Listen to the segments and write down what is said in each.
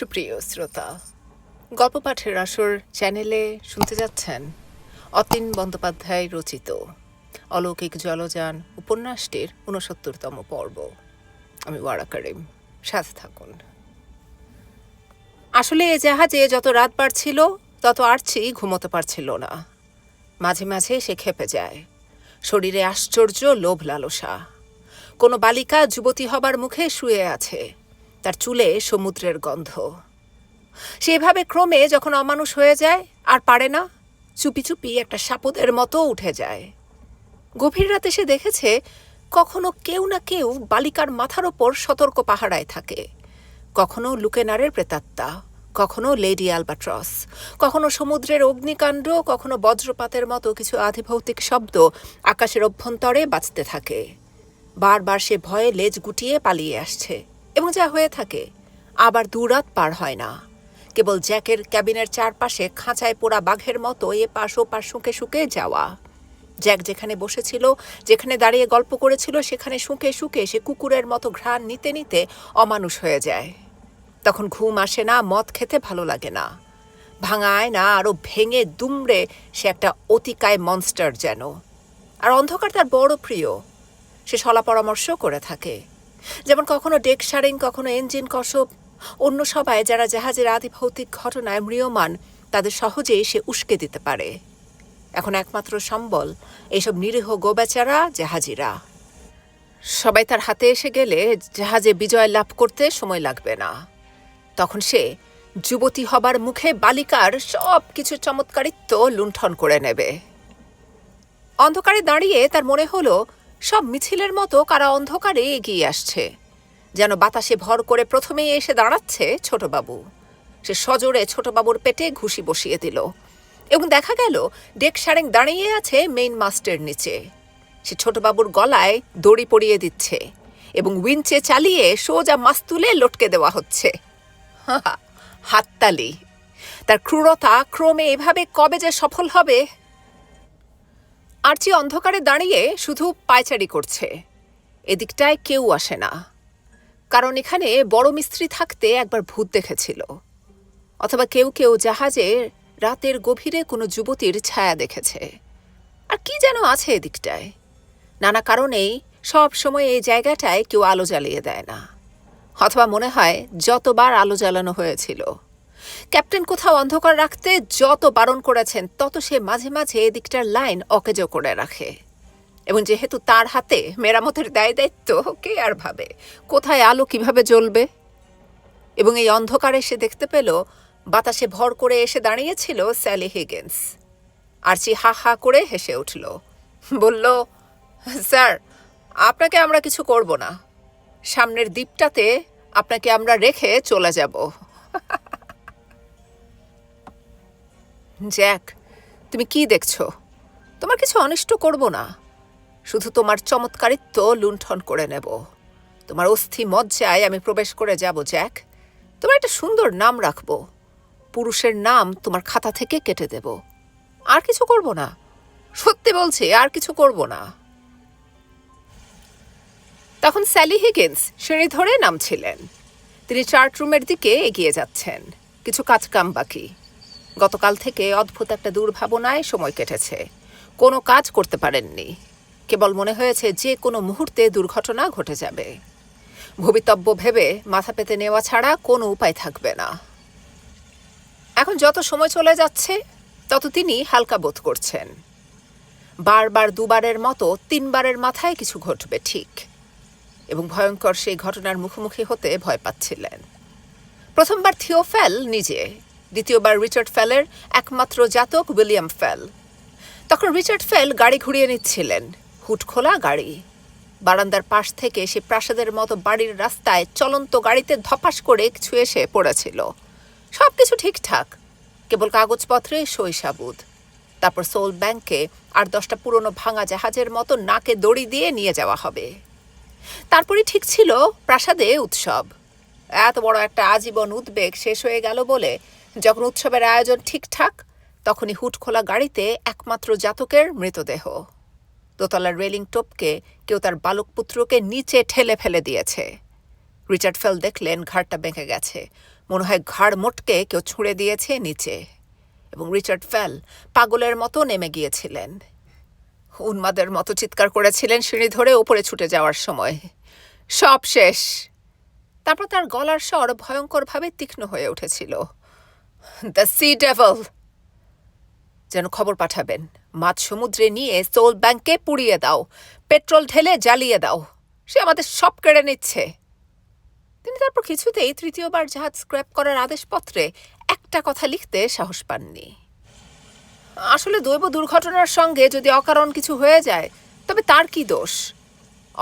সুপ্রিয় শ্রোতা গল্প পাঠের আসর চ্যানেলে শুনতে যাচ্ছেন অতীন বন্দ্যোপাধ্যায় রচিত অলৌকিক জলযান উপন্যাসটির ঊনসত্তরতম পর্ব। আমি ওয়ারা করিম, সাথে থাকুন। আসলে এ জাহাজে যত রাত বাড়ছিল, তত আর্চি ঘুমোতে পারছিল না। মাঝে মাঝে সে খেপে যায়। শরীরে আশ্চর্য লোভ লালসা। কোনো বালিকা যুবতী হবার মুখে শুয়ে আছে। তার চুলে সমুদ্রের গন্ধ। সেভাবে ক্রমে যখন অমানুষ হয়ে যায়, আর পারে না, চুপি চুপি একটা সাপদের মতো উঠে যায়। গভীর রাতে সে দেখেছে, কখনো কেউ না কেউ বালিকার মাথার ওপর সতর্ক পাহারায় থাকে। কখনো লুকেনারের প্রেতাত্মা, কখনো লেডি অ্যালবাট্রস, কখনো সমুদ্রের অগ্নিকাণ্ড, কখনো বজ্রপাতের মতো কিছু আধিভৌতিক শব্দ আকাশের অভ্যন্তরে বাঁচতে থাকে। বারবার সে ভয়ে লেজ গুটিয়ে পালিয়ে আসছে। এবং যা হয়ে থাকে, আবার দুরাত পার হয় না। কেবল জ্যাকের ক্যাবিনের চারপাশে খাঁচায় পোড়া বাঘের মতো এ পাশ ও পাশ শুঁকে শুঁকে যাওয়া। জ্যাক যেখানে বসেছিল, যেখানে দাঁড়িয়ে গল্প করেছিল, সেখানে শুঁকে শুঁকে সে কুকুরের মতো ঘ্রাণ নিতে নিতে অমানুষ হয়ে যায়। তখন ঘুম আসে না, মদ খেতে ভালো লাগে না। ভাঙায় না আরও ভেঙে দুমড়ে সে একটা অতিকায় মনস্টার যেন। আর অন্ধকার তার বড় প্রিয়। সে সলা পরামর্শ করে থাকে। যেমন কখনো ডেক সারিং কখনো ইঞ্জিন কসব অন্য সবাই যারা জাহাজের আদিভৌতিক ঘটনায় ম্রিয়মান, তাদের সহজেই সে উস্কে দিতে পারে। এখন একমাত্র সম্বল এইসব নিরীহ গোবেচারা, জাহাজিরা। সবাই তার হাতে এসে গেলে জাহাজে বিজয় লাভ করতে সময় লাগবে না। তখন সে যুবতী হবার মুখে বালিকার সব কিছু চমৎকারিত্ব লুণ্ঠন করে নেবে। অন্ধকারে দাঁড়িয়ে তার মনে হলো সব মিছিলের মতো কারা অন্ধকারে এগিয়ে আসছে। যেন বাতাসে ভর করে প্রথমেই এসে দাঁড়াচ্ছে ছোটবাবু। সে সজোরে ছোটবাবুর পেটে ঘুষি বসিয়ে দিল। এবং দেখা গেল, ডেক সারেং দাঁড়িয়ে আছে মেইন মাস্টের নিচে। সে ছোটবাবুর গলায় দড়ি পরিয়ে দিচ্ছে এবং উইঞ্চে চালিয়ে সোজা মাস তুলে লটকে দেওয়া হচ্ছে। হাততালি। তার ক্রূরতা ক্রমে এভাবে কবে যে সফল হবে আর্চি অন্ধকারে দাঁড়িয়ে শুধু পায়চারি করছে। এদিকটায় কেউ আসে না। কারণ এখানে বড় মিস্ত্রি থাকতে একবার ভূত দেখেছিল। অথবা কেউ কেউ জাহাজে রাতের গভীরে কোনো যুবতীর ছায়া দেখেছে। আর কি যেন আছে এদিকটায়। নানা কারণেই সব সময় এই জায়গাটায় কেউ আলো জ্বালিয়ে দেয় না। অথবা মনে হয় যতবার আলো জ্বালানো হয়েছিল। ক্যাপ্টেন কোথাও অন্ধকার রাখতে যত বারণ করেছেন, তত সে মাঝে মাঝে এদিকটার লাইন অকেজো করে রাখে। এবং যেহেতু তার হাতে মেরামতের দায় দায়িত্ব, কে আর ভাবে? কোথায় আলো কীভাবে জ্বলবে? এবং এই অন্ধকারে সে দেখতে পেল, বাতাসে ভর করে এসে দাঁড়িয়েছিল স্যালি হিগেন্স। আরচি হা হা করে হেসে উঠল। বলল, স্যার, আপনাকে আমরা কিছু করব না। সামনের দ্বীপটাতে আপনাকে আমরা রেখে চলে যাব। জ্যাক, তুমি কি দেখছ? তোমার কিছু অনিষ্ট করব না। শুধু তোমার চমৎকারিত্ব লুণ্ঠন করে নেব। তোমার অস্থি মজ্জায় আমি প্রবেশ করে যাব, জ্যাক। তোমার একটা সুন্দর নাম রাখব। পুরুষের নাম তোমার খাতা থেকে কেটে দেব। আর কিছু করব না। সত্যি বলছি, আর কিছু করব না। তখন স্যালি হিগিন্স সিঁড়ি ধরে নামছিলেন। তিনি চার্ট রুমের দিকে এগিয়ে যাচ্ছেন। কিছু কাজকাম বাকি। গতকাল থেকে অদ্ভুত একটা দুর্ভাবনায় সময় কেটেছে। কোনো কাজ করতে পারেননি। কেবল মনে হয়েছে যে কোনো মুহূর্তে দুর্ঘটনা ঘটে যাবে। ভবিতব্য ভেবে মাথা পেতে নেওয়া ছাড়া কোনো উপায় থাকবে না। এখন যত সময় চলে যাচ্ছে, তত তিনি হালকা বোধ করছেন। বারবার দুবারের মতো তিনবারের মাথায় কিছু ঘটবে ঠিক। এবং ভয়ঙ্কর সেই ঘটনার মুখোমুখি হতে ভয় পাচ্ছিলেন। প্রথমবার থিওফেল নিজে দ্বিতীয়বার রিচার্ড ফেলের একমাত্র জাতক উইলিয়াম ফেল। তখন রিচার্ড ফেল গাড়ি ঘুরিয়ে নিচ্ছিলেন। হুট খোলা গাড়ি। বারান্দার পাশ থেকে সে প্রাসাদের মতো বাড়ির রাস্তায় চলন্ত গাড়িতে ধপাস করে কিছু এসে পড়েছিল। সব কিছু ঠিকঠাক। কেবল কাগজপত্রে সই সাবুদ। তারপর সোল ব্যাংকে আর দশটা পুরনো ভাঙা জাহাজের মতো নাকে দড়ি দিয়ে নিয়ে যাওয়া হবে। তারপরে ঠিক ছিল প্রাসাদে উৎসব। এত বড় একটা আজীবন উদ্বেগ শেষ হয়ে গেল বলে যখন উৎসবের আয়োজন ঠিকঠাক, তখনই হুট খোলা গাড়িতে একমাত্র জাতকের মৃতদেহ। দোতলার রেলিং টপকে কেউ তার বালক পুত্রকে নিচে ঠেলে ফেলে দিয়েছে। রিচার্ড ফেল দেখলেন ঘাড়টা বেঁকে গেছে। মনে হয় ঘাড় মোটকে কেউ ছুঁড়ে দিয়েছে নিচে। এবং রিচার্ড ফেল পাগলের মতো নেমে গিয়েছিলেন। উন্মাদের মতো চিৎকার করেছিলেন সিঁড়ি ধরে ওপরে ছুটে যাওয়ার সময়। সব শেষ। তারপর তার গলার স্বর ভয়ঙ্করভাবে তীক্ষ্ণ হয়ে উঠেছিল। দ্য সি ডেভল যেন খবর পাঠাবেন, মাছ সমুদ্রে নিয়ে সোল ব্যাংকে পুড়িয়ে দাও, পেট্রোল ঢেলে জ্বালিয়ে দাও, সে আমাদের সব কেড়ে নিচ্ছে। তিনি তারপর কিছুতেই তৃতীয়বার জাহাজ স্ক্র্যাপ করার আদেশপত্রে একটা কথা লিখতে সাহস পাননি। আসলে দৈব দুর্ঘটনার সঙ্গে যদি অকারণ কিছু হয়ে যায়, তবে তার কি দোষ?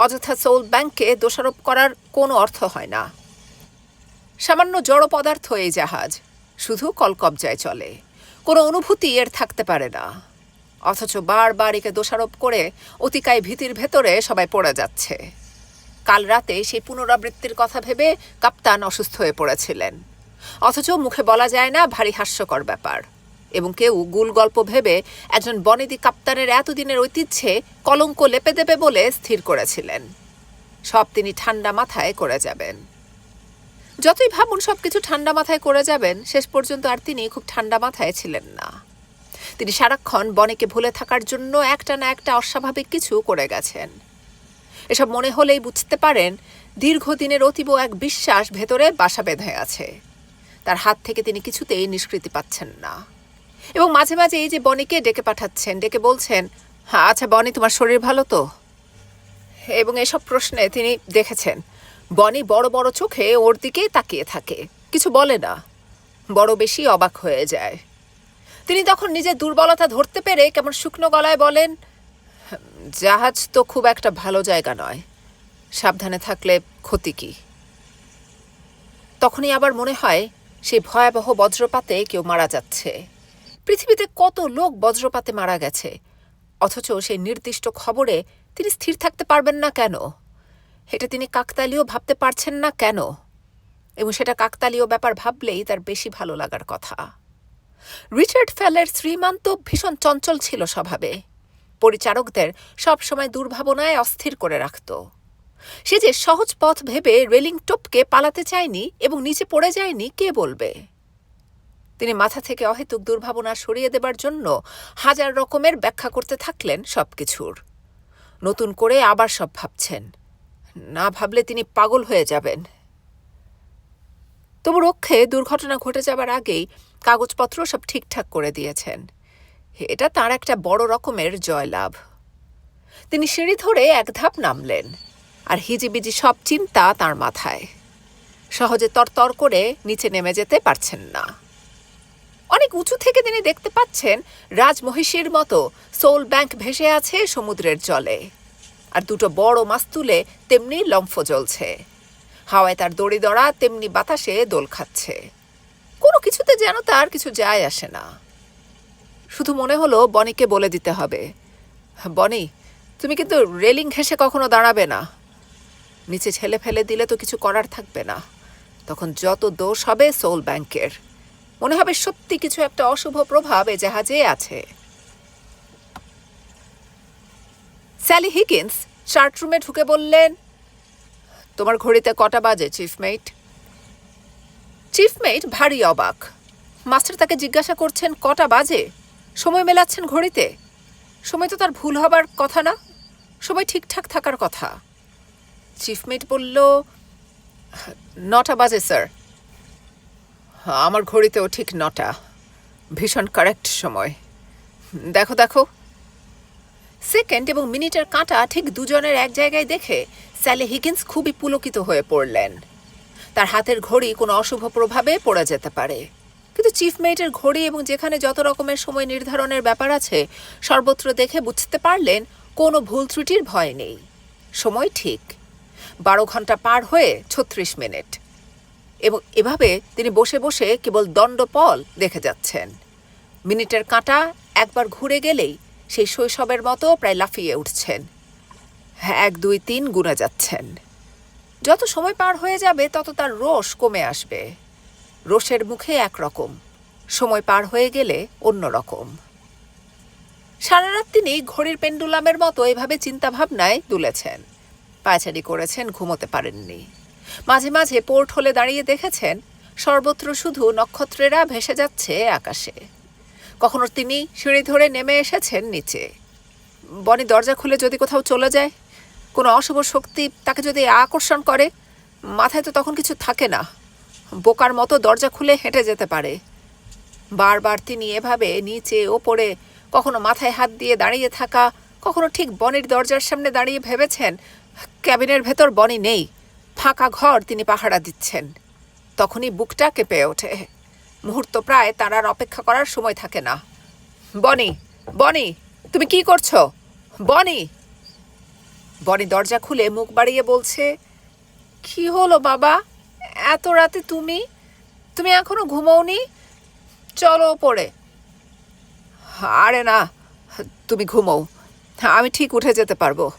অযথা সোল ব্যাংককে দোষারোপ করার কোনো অর্থ হয় না। সামান্য জড় পদার্থ এই জাহাজ শুধু কলকবজায় চলে। কোনো অনুভূতি এর থাকতে পারে না। অথচ বারবার একে দোষারোপ করে অতিকায় ভীতির ভেতরে সবাই পড়ে যাচ্ছে। কাল রাতে সেই পুনরাবৃত্তির কথা ভেবে কাপ্তান অসুস্থ হয়ে পড়েছিলেন। অথচ মুখে বলা যায় না ভারী হাস্যকর ব্যাপার। এবং কেউ গুল গল্প ভেবে একজন বনেদি কাপ্তানের এতদিনের ঐতিহ্যে কলঙ্ক লেপে দেবে বলে স্থির করেছিলেন। সব তিনি ঠান্ডা মাথায় করে যাবেন। যতই ভাবুন সব কিছু ঠান্ডা মাথায় করে যাবেন, শেষ পর্যন্ত আর তিনি খুব ঠান্ডা মাথায় ছিলেন না। তিনি সারাক্ষণ বনেকে ভুলে থাকার জন্য একটা না একটা অস্বাভাবিক কিছু করে গেছেন। এসব মনে হলেই বুঝতে পারেন, দীর্ঘদিনের অতীব এক বিশ্বাস ভেতরে বাসা বেঁধে আছে। তার হাত থেকে তিনি কিছুতেই নিষ্কৃতি পাচ্ছেন না। এবং মাঝে মাঝে এই যে বনিকে ডেকে পাঠাচ্ছেন, ডেকে বলছেন হ্যাঁ আচ্ছা বনি, তোমার শরীর ভালো তো? এবং এসব প্রশ্নে তিনি দেখেছেন বনি বড় বড় চোখে ওর দিকেই তাকিয়ে থাকে। কিছু বলে না। বড় বেশি অবাক হয়ে যায়। তিনি তখন নিজের দুর্বলতা ধরতে পেরে কেমন শুকনো গলায় বলেন, জাহাজ তো খুব একটা ভালো জায়গা নয়। সাবধানে থাকলে ক্ষতি কি? তখনই আবার মনে হয় সেই ভয়াবহ বজ্রপাতে কেউ মারা যাচ্ছে। পৃথিবীতে কত লোক বজ্রপাতে মারা গেছে। অথচ সেই নির্দিষ্ট খবরে তিনি স্থির থাকতে পারবেন না কেন? এটা তিনি কাকতালীয় ভাবতে পারছেন না কেন? এবং সেটা কাকতালীয় ব্যাপার ভাবলেই তার বেশি ভালো লাগার কথা। রিচার্ড ফেলের শ্রীমান্ত ভীষণ চঞ্চল ছিল স্বভাবে। পরিচারকদের সবসময় দুর্ভাবনায় অস্থির করে রাখত। সে যে সহজ পথ ভেবে রেলিং টপকে পালাতে চায়নি এবং নিচে পড়ে যায়নি কে বলবে? তিনি মাথা থেকে অহেতুক দুর্ভাবনা সরিয়ে দেবার জন্য হাজার রকমের ব্যাখ্যা করতে থাকলেন সবকিছুর। নতুন করে আবার সব ভাবছেন। না ভাবলে তিনি পাগল হয়ে যাবেন। তবু রক্ষে দুর্ঘটনা ঘটে যাবার আগেই কাগজপত্র সব ঠিকঠাক করে দিয়েছেন। এটা তার একটা বড় রকমের জয়লাভ। তিনি সিঁড়ি ধরে এক ধাপ নামলেন, আর হিজিবিজি সব চিন্তা তার মাথায়। সহজে তরতর করে নিচে নেমে যেতে পারছেন না। অনেক উঁচু থেকে তিনি দেখতে পাচ্ছেন রাজমহিষীর মতো সোল ব্যাংক ভেসে আছে সমুদ্রের জলে। আর দুটো বড় মাছ মাস্তুলে তেমনি লম্ফ জ্বলছে। হাওয়ায় তার দড়ি দড়া, তেমনি বাতাসে দোল খাচ্ছে। কোনো কিছুতে যেন তার কিছু যায় আসে না। শুধু মনে হলো বনিকে বলে দিতে হবে। বনি, তুমি কিন্তু রেলিং ঘেঁষে কখনো দাঁড়াবে না। নিচে ছেলে ফেলে দিলে তো কিছু করার থাকবে না। তখন যত দোষ হবে সোল ব্যাংকের। মনে হবে সত্যি কিছু একটা অশুভ প্রভাব এ জাহাজে আছে। স্যালি হিকিন্স চার্ট রুমে ঢুকে বললেন, তোমার ঘড়িতে কটা বাজে চিফমেট চিফমেট ভারী অবাক। মাস্টার তাকে জিজ্ঞাসা করছেন, কটা বাজে? সময় মেলাচ্ছেন ঘড়িতে? সময় তো তার ভুল হবার কথা না? সময় ঠিকঠাক থাকার কথা? চিফমেট বলল, নটা বাজে, স্যার। আমার ঘড়িতেও ঠিক নটা। ভীষণ কারেক্ট সময়। দেখো দেখো। সেকেন্ড এবং মিনিটের কাঁটা ঠিক দুজনের এক জায়গায় দেখে স্যালি হিগিন্স খুবই পুলকিত হয়ে পড়লেন। তার হাতের ঘড়ি কোনো অশুভ প্রভাবে পড়ে যেতে পারে। কিন্তু চিফমেটের ঘড়ি এবং যেখানে যত রকমের সময় নির্ধারণের ব্যাপার আছে, সর্বত্র দেখে বুঝতে পারলেন কোনো ভুল ত্রুটির ভয় নেই। সময় ঠিক। বারো ঘণ্টা পার হয়ে ছত্রিশ মিনিট। এবং এভাবে তিনি বসে বসে কেবল দণ্ডপল দেখে যাচ্ছেন। মিনিটের কাঁটা একবার ঘুরে গেলেই সেই শৈশবের মতো প্রায় লাফিয়ে উঠছেন। হ্যাঁ এক, দুই, তিন গুণে যাচ্ছেন। যত সময় পার হয়ে যাবে, তত তার রোষ কমে আসবে। রোষের মুখে একরকম সময় পার হয়ে গেলে অন্য রকম। সারা রাত তিনি ঘড়ির পেন্ডুলামের মতো এভাবে চিন্তাভাবনায় দুলেছেন। পায়চারি করেছেন, ঘুমোতে পারেননি। মাঝে মাঝে পোর্ট হলে দাঁড়িয়ে দেখেছেন, সর্বত্র শুধু নক্ষত্রেরা ভেসে যাচ্ছে আকাশে। কখনো তিনি সিঁড়ি ধরে নেমে এসেছেন নিচে। বনি দরজা খুলে যদি কোথাও চলে যায়, কোনো অশুভ শক্তি তাকে যদি আকর্ষণ করে, মাথায় তো তখন কিছু থাকে না। বোকার মতো দরজা খুলে হেঁটে যেতে পারে। বারবার তিনি এভাবে নিচে, ওপরে, কখনো মাথায় হাত দিয়ে দাঁড়িয়ে থাকা, কখনো ঠিক বনির দরজার সামনে দাঁড়িয়ে ভেবেছেন, ক্যাবিনের ভেতর বনি নেই, ফাঁকা ঘর তিনি পাহারা দিচ্ছেন। তখনই বুকটা কেঁপে ওঠে। মুহূর্ত প্রায় তার আর অপেক্ষা করার সময় থাকে না। বনি বনি, তুমি কি করছ? বনি! বনি দরজা খুলে মুখ বাড়িয়ে বলছে, কি হলো বাবা? এত রাতে তুমি? তুমি এখনও ঘুমোওনি? চলো ওপরে। আরে না, তুমি ঘুমোও। আমি ঠিক উঠে যেতে পারব।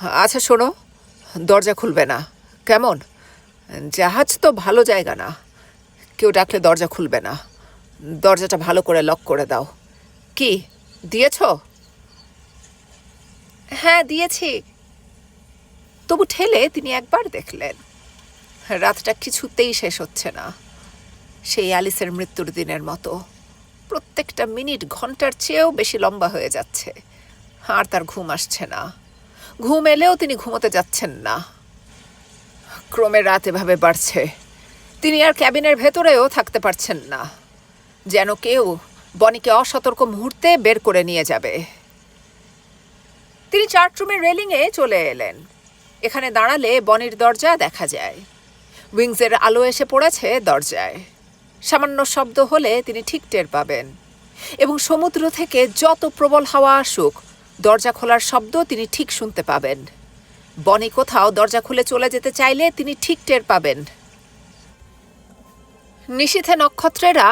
আচ্ছা শোনো, দরজা খুলবে না। কেমন? জাহাজ তো ভালো জায়গা না। কেউ ডাকলে দরজা খুলবে না। দরজাটা ভালো করে লক করে দাও। কি, দিয়েছ? হ্যাঁ দিয়েছি। তবু ঠেলে তিনি একবার দেখলেন। রাতটা কিছুতেই শেষ হচ্ছে না। সেই অ্যালিসের মৃত্যুর দিনের মতো। প্রত্যেকটা মিনিট ঘণ্টার চেয়েও বেশি লম্বা হয়ে যাচ্ছে। আর তার ঘুম আসছে না। ঘুম এলেও তিনি ঘুমোতে যাচ্ছেন না। ক্রমে রাত এভাবে বাড়ছে। তিনি আর ক্যাবিনের ভেতরেও থাকতে পারছেন না। যেন কেউ বনিকে অসতর্ক মুহূর্তে বের করে নিয়ে যাবে। তিনি চার্টরুমের রেলিংয়ে চলে এলেন। এখানে দাঁড়ালে বনির দরজা দেখা যায়। উইংসের আলো এসে পড়েছে দরজায়। সামান্য শব্দ হলে তিনি ঠিক টের পাবেন। এবং সমুদ্র থেকে যত প্রবল হাওয়া আসুক, দরজা খোলার শব্দ তিনি ঠিক শুনতে পাবেন। বনি কোথাও দরজা খুলে চলে যেতে চাইলে তিনি ঠিক টের পাবেন। নিশীথে নক্ষত্রেরা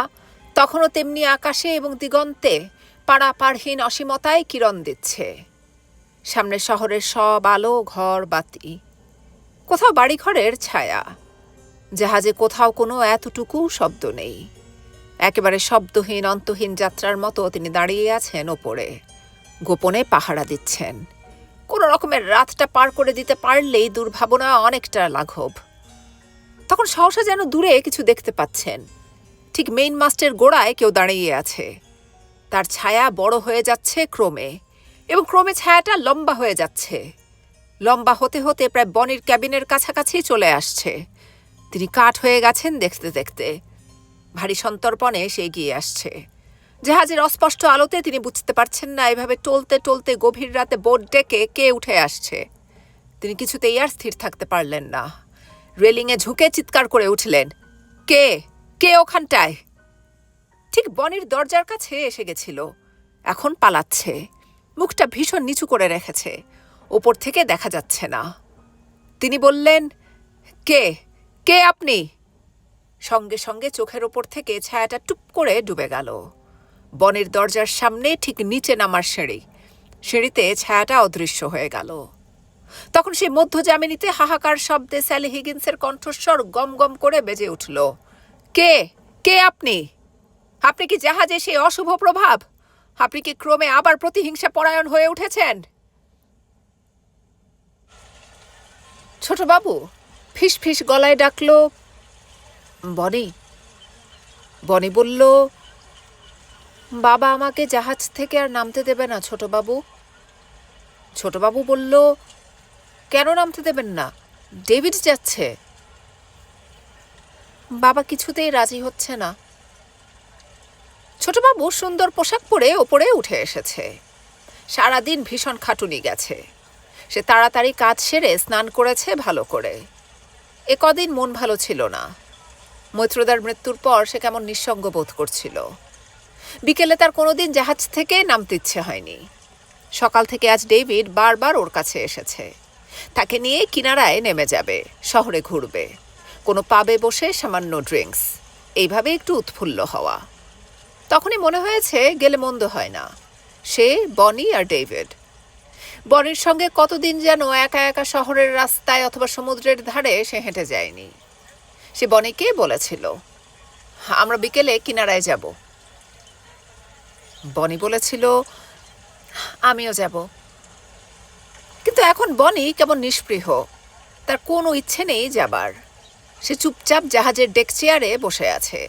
তখনও তেমনি আকাশে এবং দিগন্তে পাড়াপাড়হীন অসীমতায় কিরণ দিচ্ছে। সামনে শহরের সব আলো, ঘর, বাতি, কোথাও বাড়িঘরের ছায়া, জাহাজে কোথাও কোনো এতটুকু শব্দ নেই। একেবারে শব্দহীন, অন্তহীন যাত্রার মতো তিনি দাঁড়িয়ে আছেন ওপরে, গোপনে পাহারা দিচ্ছেন। কোনো রকমের রাতটা পার করে দিতে পারলেই দুর্ভাবনা অনেকটা লাঘব। তখন সহসা যেন দূরে কিছু দেখতে পাচ্ছেন। ঠিক মেইন মাস্টের গোড়ায় কেউ দাঁড়িয়ে আছে। তার ছায়া বড় হয়ে যাচ্ছে ক্রমে এবং ক্রমে ছায়াটা লম্বা হয়ে যাচ্ছে। লম্বা হতে হতে প্রায় বনির ক্যাবিনের কাছাকাছি চলে আসছে। তিনি কাঠ হয়ে গেছেন দেখতে দেখতে। ভারী সন্তর্পণে সে এগিয়ে আসছে। জাহাজের অস্পষ্ট আলোতে তিনি বুঝতে পারছেন না এভাবে টলতে টলতে গভীর রাতে বোট ডেকে কে উঠে আসছে। তিনি কিছুতেই আর স্থির থাকতে পারলেন না। রেলিংয়ে ঝুঁকে চিৎকার করে উঠলেন। কে? কে ওখানটায়? ঠিক বনির দরজার কাছে এসে গেছিল। এখন পালাচ্ছে। মুখটা ভীষণ নিচু করে রেখেছে। ওপর থেকে দেখা যাচ্ছে না। তিনি বললেন, কে? কে আপনি? সঙ্গে সঙ্গে চোখের ওপর থেকে ছায়াটা টুপ করে ডুবে গেল। বনের দরজার সামনে ঠিক নিচে নামার সিঁড়ি। সিঁড়িতে ছায়াটা অদৃশ্য হয়ে গেল। তখন সেই মধ্যজামিনীতে হাহাকার শব্দে স্যালি হিগিন্সের কণ্ঠস্বর গম গম করে বেজে উঠল। কে? কে আপনি? আপনি কি জাহাজে সেই অশুভ প্রভাব? আপনি কি ক্রমে আবার প্রতিহিংসা পরায়ণ হয়ে উঠেছেন? ছোট বাবু ফিস ফিস গলায় ডাকলো, বনি বনি বলল, বাবা আমাকে জাহাজ থেকে আর নামতে দেবে না ছোটবাবু। ছোটবাবু বলল কেন নামতে দেবেন না? ডেভিড যাচ্ছে। বাবা কিছুতেই রাজি হচ্ছে না। ছোটবাবু সুন্দর পোশাক পরে ওপরে উঠে এসেছে। সারাদিন ভীষণ খাটুনি গেছে। সে তাড়াতাড়ি কাজ সেরে স্নান করেছে ভালো করে। এ কদিন মন ভালো ছিল না। মৈত্রদার মৃত্যুর পর সে কেমন নিঃসঙ্গ বোধ করছিল। বিকেলে তার কোনোদিন জাহাজ থেকে নামতে ইচ্ছে হয়নি। সকাল থেকে আজ ডেভিড বারবার ওর কাছে এসেছে। তাকে নিয়ে কিনারায় নেমে যাবে, শহরে ঘুরবে। কোনো পাবে বসে সামান্য ড্রিঙ্কস। এইভাবে একটু উৎফুল্ল হওয়া। তখনই মনে হয়েছে গেলে মন্দ হয় না। সে, বনি আর ডেভিড। বনির সঙ্গে কতদিন যেন একা একা শহরের রাস্তায় অথবা সমুদ্রের ধারে সে হেঁটে যায়নি। সে বনিকে বলেছিল, আমরা বিকেলে কিনারায় যাব। বনি বলেছিল, আমিও যাব। কিন্তু এখন বনি কেমন নিষ্পৃহ তার কোনো ইচ্ছে নেই যাবার। সে চুপচাপ জাহাজের ডেক চেয়ারে বসে আছে।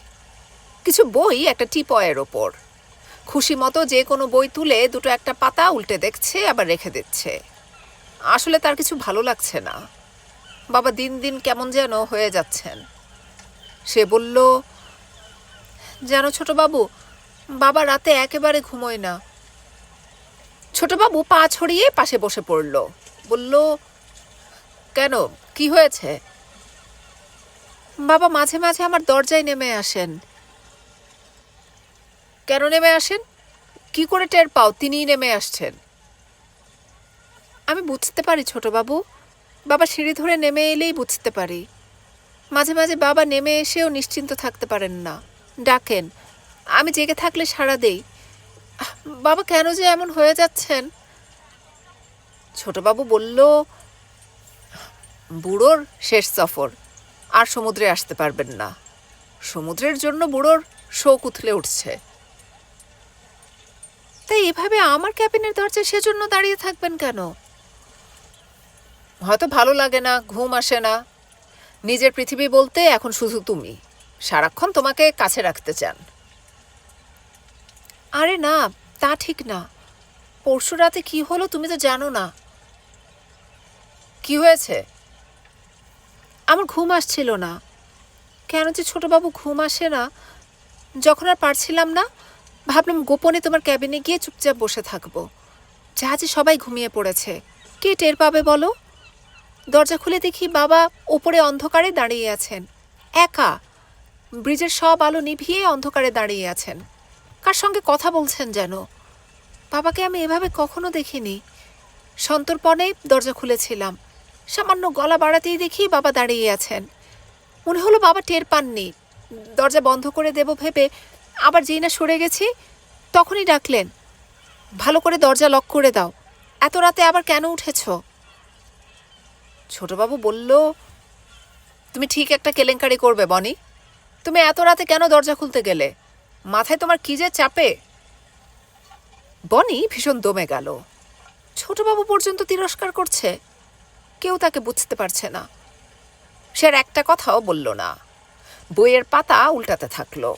কিছু বই একটা টিপয়ের ওপর। খুশি মতো যে কোনো বই তুলে দুটো একটা পাতা উল্টে দেখছে, আবার রেখে দিচ্ছে। আসলে তার কিছু ভালো লাগছে না। বাবা দিন দিন কেমন যেন হয়ে যাচ্ছেন। সে বলল, জানো ছোট বাবু বাবা রাতে একেবারে ঘুমোয় না। ছোটবাবু পা ছড়িয়ে পাশে বসে পড়ল। বলল, কেন? কি হয়েছে? বাবা, মাঝে মাঝে আমার দরজায় নেমে আসেন। কেন নেমে আসেন? কি করে টের পাও? তিনিই নেমে আসছেন। আমি বুঝতে পারি ছোটবাবু। বাবা সিঁড়ি ধরে নেমে এলেই বুঝতে পারি। মাঝে মাঝে বাবা নেমে এসেও নিশ্চিন্ত থাকতে পারেন না। ডাকেন, আমি জেগে থাকলে সাড়া দেই। বাবা, কেন যে এমন হয়ে যাচ্ছেন? ছোটবাবু বলল, বুড়োর শেষ সফর, আর সমুদ্রে আসতে পারবেন না। সমুদ্রের জন্য বুড়োর শোক উথলে উঠছে। তাই এভাবে আমার ক্যাবিনের দরজায় সেজন্য দাঁড়িয়ে থাকবেন কেন? হয়তো ভালো লাগে না, ঘুম আসে না। নিজের পৃথিবী বলতে এখন শুধু তুমি। সারাক্ষণ তোমাকে কাছে রাখতে চান। আরে না, তা ঠিক না। পরশু রাতে কি হলো তুমি তো জানো না। কি হয়েছে? আমার ঘুম আসছিল না। কেন যে ছোটবাবু ঘুম আসে না, যখন আর পারছিলাম না, ভাবলাম গোপনে তোমার ক্যাবিনে গিয়ে চুপচাপ বসে থাকব। জাহাজে সবাই ঘুমিয়ে পড়েছে, কে টের পাবে বলো? দরজা খুলে দেখি বাবা ওপরে অন্ধকারে দাঁড়িয়ে আছেন। একা। ব্রিজের সব আলো নিভিয়ে অন্ধকারে দাঁড়িয়ে আছেন। কার সঙ্গে কথা বলছেন যেন? বাবাকে আমি এভাবে কখনো দেখিনি। সন্তর্পণে দরজা খুলেছিলাম। সামান্য গলা বাড়াতেই দেখি বাবা দাঁড়িয়ে আছেন। মনে হলো বাবা টের পাননি। দরজা বন্ধ করে দেব ভেবে আবার যেই না সরে গেছি, তখনই ডাকলেন, ভালো করে দরজা লক করে দাও। এত রাতে আবার কেন উঠেছ? ছোটবাবু বলল, তুমি ঠিক একটা কেলেঙ্কারি করবে, বনি। তুমি এত রাতে কেন দরজা খুলতে গেলে? মাথায় তোমার কি যে চাপে? বনি ভীষণ দমে গেল। ছোটবাবু পর্যন্ত তিরস্কার করছে। কেউ তাকে বুঝতে পারছে না। সে আর একটা কথাও বলল না। বইয়ের পাতা উল্টাতে থাকল।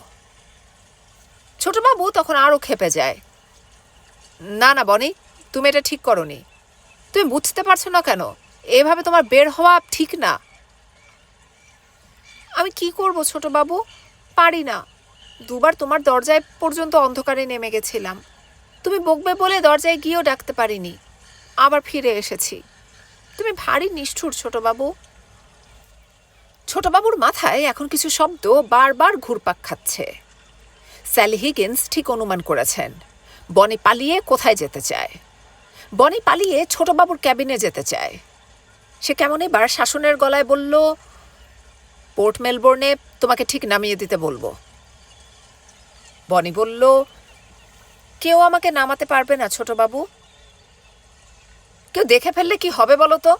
ছোটবাবু তখন আরও খেপে যায়। না না, বনি, তুমি এটা ঠিক করনি। তুমি বুঝতে পারছ না কেন? এভাবে তোমার বের হওয়া ঠিক না। আমি কি করব ছোটবাবু? পারি না। দুবার তোমার দরজায় পর্যন্ত অন্ধকারে নেমে গেছিলাম। তুমি বকবে বলে দরজায় গিয়েও ডাকতে পারিনি। আবার ফিরে এসেছি। তুমি ভারী নিষ্ঠুর ছোটবাবু। ছোটবাবুর মাথায় এখন কিছু শব্দ বারবার ঘুরপাক খাচ্ছে। স্যালি হিগিন্স ঠিক অনুমান করেছেন, বনি পালিয়ে কোথায় যেতে চায়? বনি পালিয়ে ছোটবাবুর ক্যাবিনে যেতে চায়। সে কেমন এবার শাসনের গলায় বলল, পোর্ট মেলবোর্নে তোমাকে ঠিক নামিয়ে দিতে বলব। বনি বলল, কেউ আমাকে নামাতে পারবে না ছোটবাবু কেউ দেখে ফেললে কি হবে বলো তো?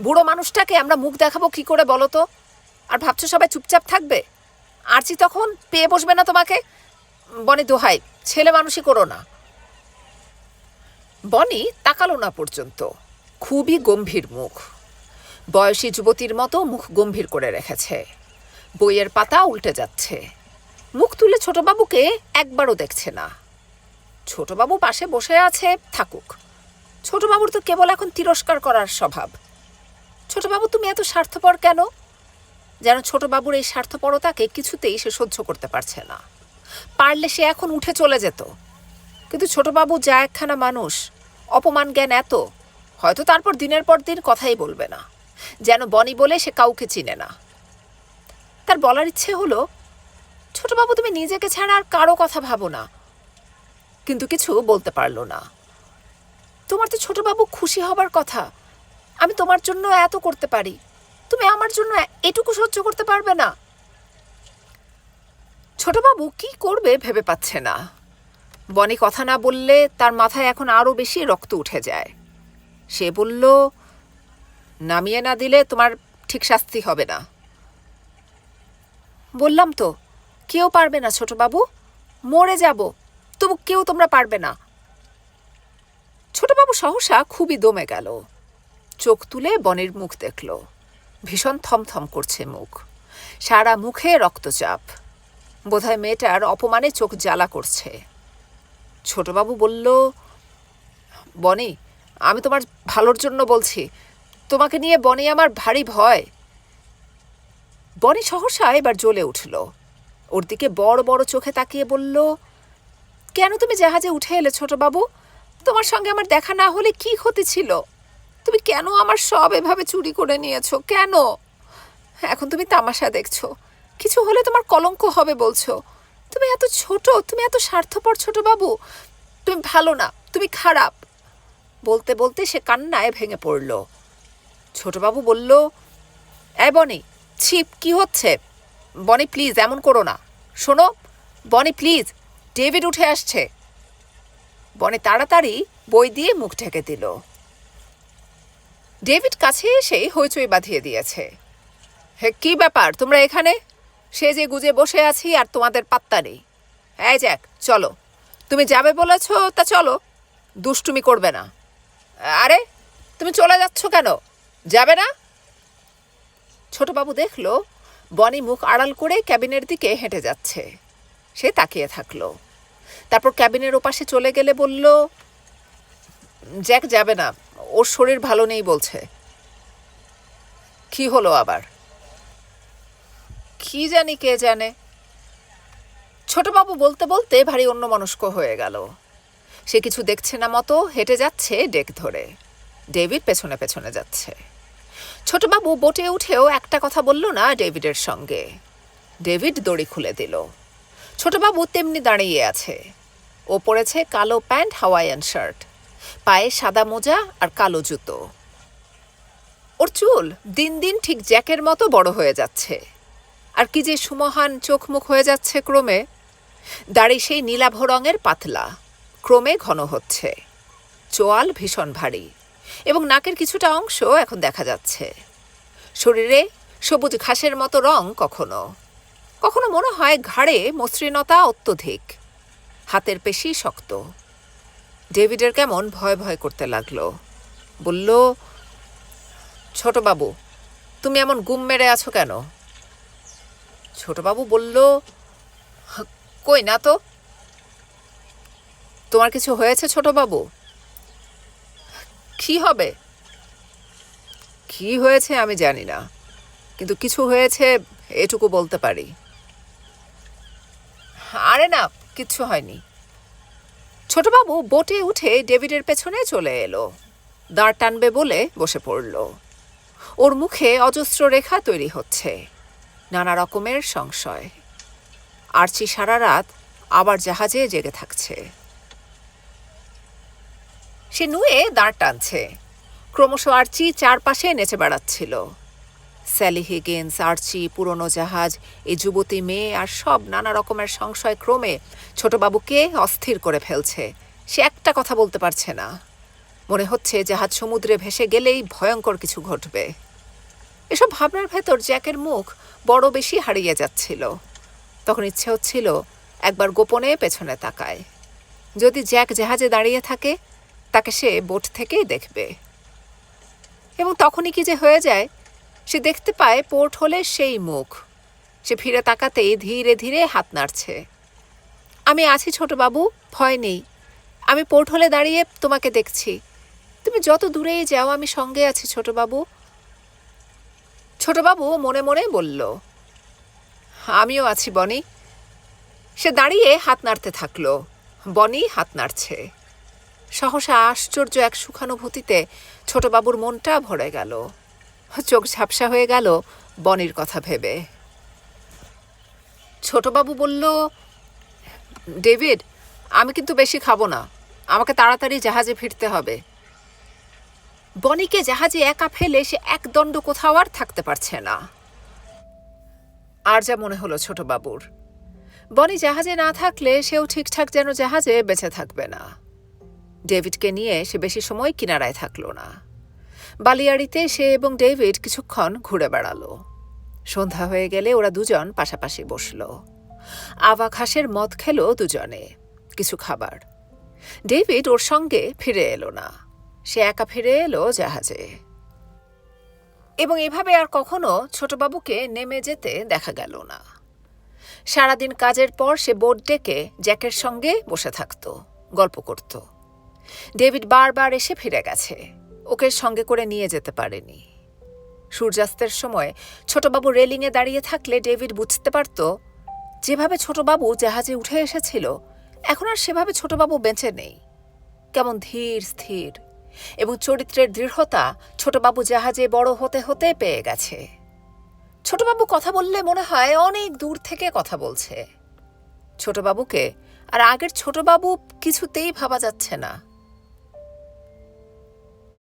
বুড়ো মানুষটাকে আমরা মুখ দেখাবো কি করে বলো তো? আর ভাবছ সবাই চুপচাপ থাকবে? আরচি তখন পেয়ে বসবে না তোমাকে? বনি দোহাই, ছেলে মানুষই করো না। বনি তাকালো না পর্যন্ত, খুবই গম্ভীর মুখ। বয়সী যুবতীর মতো মুখ গম্ভীর করে রেখেছে। বইয়ের পাতা উল্টে যাচ্ছে। মুখ তুলে ছোটবাবুকে একবারও দেখছে না। ছোটবাবু পাশে বসে আছে, থাকুক। ছোটবাবুর তো কেবল এখন তিরস্কার করার স্বভাব। ছোটবাবু, তুমি এত স্বার্থপর কেন? যেন ছোটবাবুর এই স্বার্থপরতাকে কিছুতেই সে সহ্য করতে পারছে না। পারলে সে এখন উঠে চলে যেত। কিন্তু ছোটবাবু যা একখানা মানুষ, অপমান জ্ঞান এত, হয়তো তারপর দিনের পর দিন কথাই বলবে না। যেন বনি বলে সে কাউকে চিনে না। তার বলার ইচ্ছে হলো ছোটবাবু, তুমি নিজেকে ছাড়া আর কারও কথা ভাবো না। কিন্তু কিছু বলতে পারল না। তোমার তো ছোটবাবু খুশি হবার কথা। আমি তোমার জন্য এত করতে পারি। তুমি আমার জন্য এটুকু সহ্য করতে পারবে না। ছোটবাবু কি করবে ভেবে পাচ্ছে না। বনি কথা না বললে তার মাথায় এখন আরও বেশি রক্ত উঠে যায়। সে বলল, নামিয়ে না দিলে তোমার ঠিক শাস্তি হবে না। বললাম তো কেউ পারবে না, ছোটবাবু। মরে যাব, তবু কেউ তোমরা পারবে না। ছোটবাবু সহসা খুবই দমে গেল। চোখ তুলে বনের মুখ দেখল। ভীষণ থমথম করছে মুখ। সারা মুখে রক্তচাপ। বোধহয় মেয়েটার অপমানে চোখ জ্বালা করছে। ছোটবাবু বলল, বনি, আমি তোমার ভালোর জন্য বলছি। তোমাকে নিয়ে বনি আমার ভারী ভয়। বনি সহসা এবার জ্বলে উঠল। ওর দিকে বড় বড় চোখে তাকিয়ে বলল, কেন তুমি জাহাজে উঠে এলে ছোটবাবু? তোমার সঙ্গে আমার দেখা না হলে কি ক্ষতি ছিল? তুমি কেন আমার সব এভাবে চুরি করে নিয়েছো? কেন? এখন তুমি তামাশা দেখছ। কিছু হলে তোমার কলঙ্ক হবে বলছো। তুমি এত ছোট, তুমি এত স্বার্থপর ছোট বাবু তুমি ভালো না, তুমি খারাপ। বলতে বলতে সে কান্নায় ভেঙে পড়ল। ছোটবাবু বলল এ বনি, ছিপ, কি হচ্ছে? বনি, প্লিজ, এমন করো না। শোনো, বনি, প্লিজ, ডেভিড উঠে আসছে। বনি তাড়াতাড়ি বই দিয়ে মুখ ঢেকে দিল। ডেভিড কাছে এসে হইচই বাঁধিয়ে দিয়েছে। হে, কি ব্যাপার, তোমরা এখানে? সে যে গুজে বসে আছি আর তোমাদের পাত্তা নেই। এই জ্যাক চলো। তুমি যাবে বলেছ, তা চলো। দুষ্টুমি করবে না। আরে, তুমি চলে যাচ্ছ কেন? যাবে না? ছোটবাবু দেখল বনি মুখ আড়াল করে ক্যাবিনের দিকে হেঁটে যাচ্ছে। সে তাকিয়ে থাকল। তারপর ক্যাবিনের ওপাশে চলে গেলে বলল, জ্যাক যাবে না, ওর শরীর ভালো নেই বলছে। কি হলো আবার? কি জানি কে জানে? ছোটবাবু বলতে বলতে ভারী অন্যমনস্ক হয়ে গেল। সে কিছু দেখছে না মতো হেঁটে যাচ্ছে ডেক ধরে। ডেভিড পেছনে পেছনে যাচ্ছে। ছোটবাবু বোটে উঠেও একটা কথা বলল না ডেভিডের সঙ্গে। ডেভিড দড়ি খুলে দিল। ছোটবাবু তেমনি দাঁড়িয়ে আছে। ও পরেছে কালো প্যান্ট, হাওয়াইয়ান শার্ট, পায়ে সাদা মোজা আর কালো জুতো। ওর চুল দিন দিন ঠিক জ্যাকের মতো বড় হয়ে যাচ্ছে। আর কি যে সুমহান চোখ মুখ হয়ে যাচ্ছে ক্রমে। দাড়ি সেই নীলাভ রঙের পাতলা। ক্রমে ঘন হচ্ছে। চোয়াল ভীষণ ভারী। এবং নাকের কিছুটা অংশ এখন দেখা যাচ্ছে। শরীরে সবুজ ঘাসের মতো রং কখনো। কখনো মনে হয় ঘাড়ে মসৃণতা অত্যধিক। হাতের পেশি শক্ত। ডেভিডের কেমন ভয় ভয় করতে লাগল। বলল, ছোটবাবু, তুমি এমন গুম মেরে আছো কেন? ছোটবাবু বলল, কই না তো। তোমার কিছু হয়েছে ছোটবাবু? কি হবে? কি হয়েছে আমি জানি না, কিন্তু কিছু হয়েছে এটুকু বলতে পারি। আরে না, কিচ্ছু হয়নি। ছোটবাবু বোটে উঠে ডেভিডের পেছনে চলে এলো। দাঁড় টানবে বলে বসে পড়ল। ওর মুখে অজস্র রেখা তৈরি হচ্ছে, নানা রকমের সংশয়। আরচি সারা রাত আবার জাহাজে জেগে থাকছে। সে নুয়ে দাঁড় টানছে। ক্রমশ আর্চি চারপাশে নেচে বেড়াচ্ছিল। স্যালি হিগেন্স, আর্চি, পুরনো জাহাজ এই যুবতী মেয়ে আর সব নানা রকমের সংশয় ক্রমে ছোটবাবুকে অস্থির করে ফেলছে। সে একটা কথা বলতে পারছে না। মনে হচ্ছে জাহাজ সমুদ্রে ভেসে গেলেই ভয়ঙ্কর কিছু ঘটবে। এসব ভাবনার ভেতর জ্যাকের মুখ বড় বেশি হারিয়ে যাচ্ছিল। তখন ইচ্ছে হচ্ছিল একবার গোপনে পেছনে তাকায়। যদি জ্যাক জাহাজে দাঁড়িয়ে থাকে তাকে সে বোট থেকেই দেখবে। এবং তখনই কি যে হয়ে যায়, সে দেখতে পায় পোর্ট হলে সেই মুখ। সে ফিরে তাকাতেই ধীরে ধীরে হাত নাড়ছে। আমি আছি ছোটবাবু, ভয় নেই। আমি পোর্ট হলে দাঁড়িয়ে তোমাকে দেখছি। তুমি যত দূরেই যাও, আমি সঙ্গে আছি ছোটবাবু। ছোটবাবু মনে মনে বলল, আমিও আছি, বনি। সে দাঁড়িয়ে হাত নাড়তে থাকল। বনি হাত নাড়ছে। সহসা আশ্চর্য এক সুখানুভূতিতে ছোটবাবুর মনটা ভরে গেল। চোখ ঝাপসা হয়ে গেল বনির কথা ভেবে। ছোটবাবু বলল, ডেভিড, আমি কিন্তু বেশি খাব না। আমাকে তাড়াতাড়ি জাহাজে ফিরতে হবে বনিকে জাহাজে একা ফেলে সে এক দণ্ড কোথাও আর থাকতে পারছে না। আর যা মনে হলো ছোটবাবুর। বনি জাহাজে না থাকলে সেও ঠিকঠাক যেন জাহাজে বেঁচে থাকবে না। ডেভিডকে নিয়ে সে বেশি সময় কিনারায় থাকল না। বালিয়াড়িতে সে এবং ডেভিড কিছুক্ষণ ঘুরে বেড়ালো। সন্ধ্যা হয়ে গেলে ওরা দুজন পাশাপাশি বসল। আবা ঘাসের মদ খেলো দুজনে, কিছু খাবার। ডেভিড ওর সঙ্গে ফিরে এলো না। সে একা ফিরে এলো জাহাজে। এবং এভাবে আর কখনো ছোটবাবুকে নেমে যেতে দেখা গেল না। সারাদিন কাজের পর সে বোর্ড ডেকে জ্যাকের সঙ্গে বসে থাকত, গল্প করত। ডেভিড বারবার এসে ফিরে গেছে। ওকে সঙ্গে করে নিয়ে যেতে পারেনি। সূর্যাস্তের সময় ছোটবাবু রেলিংয়ে দাঁড়িয়ে থাকলে ডেভিড বুঝতে পারত, যেভাবে ছোটবাবু জাহাজে উঠে এসেছিল, এখন আর সেভাবে ছোটবাবু বেঁচে নেই। কেমন ধীর, স্থির এবং চরিত্রের দৃঢ়তা ছোটবাবু জাহাজে বড় হতে হতে পেয়ে গেছে। ছোটবাবু কথা বললে মনে হয় অনেক দূর থেকে কথা বলছে। ছোটবাবুকে আর আগের ছোটবাবু কিছুতেই ভাবা যাচ্ছে না।